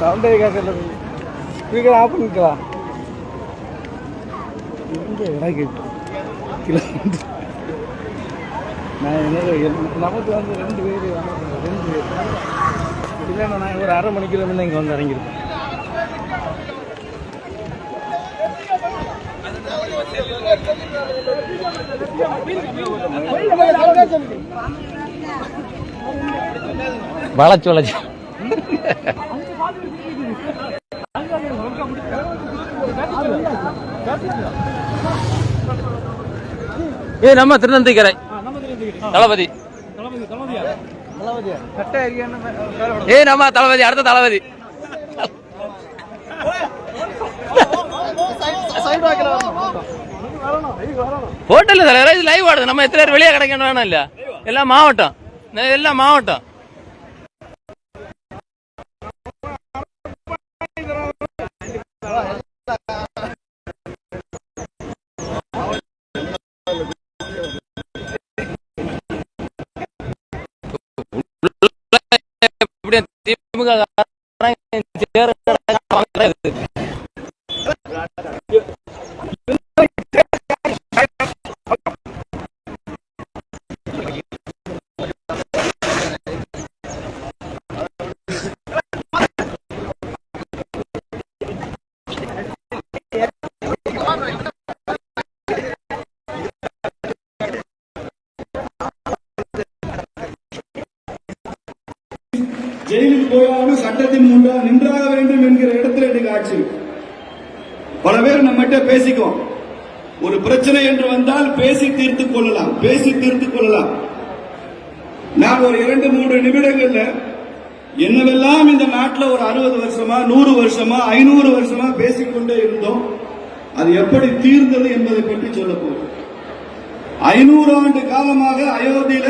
சவுண்டே காசு speaker of பண்ணிக்கலாம் நான் என்னோட நமக்கு வந்து ரெண்டு பேர் ரெண்டு பேர். இல்லைன்னா நான் ஒரு அரை மணிக்கு முன்ன இங்கே வந்து இறங்கியிருப்பேன். வளைச்சு வளைச்சு. ஏய் நம்ம திருநந்திக்கரை. தளபதி. ஏ நம்ம தளபதி அடுத்த தளபதி. ஹோட்டல்ல தலைவர்? லைவ் ஆடுது. நம்ம எத்தனை பேர் வெளியே கிடைக்கணும் வேணாம் இல்ல எல்லாம் மாவட்டம். எல்லாம் மாவட்டம். திமுக ஜெயிலுக்கு போகாமல் சட்டத்தின் முன்பாக நின்றாக வேண்டும் என்கிற இடத்துல இன்னைக்கு ஆட்சி பல பேர் நம்மகிட்ட பேசிக்குவோம். ஒரு பிரச்சனை என்று வந்தால் பேசி தீர்த்துக் கொள்ளலாம் பேசி தீர்த்துக் கொள்ளலாம். நான் ஒரு இரண்டு மூன்று நிமிடங்கள்ல என்னவெல்லாம் இந்த நாட்டில் ஒரு அறுபது வருஷமா நூறு வருஷமா ஐநூறு வருஷமா பேசிக்கொண்டே இருந்தோம் அது எப்படி தீர்ந்தது என்பதை பற்றி சொல்ல போகிறோம் ஐநூறு ஆண்டு காலமாக அயோத்தியில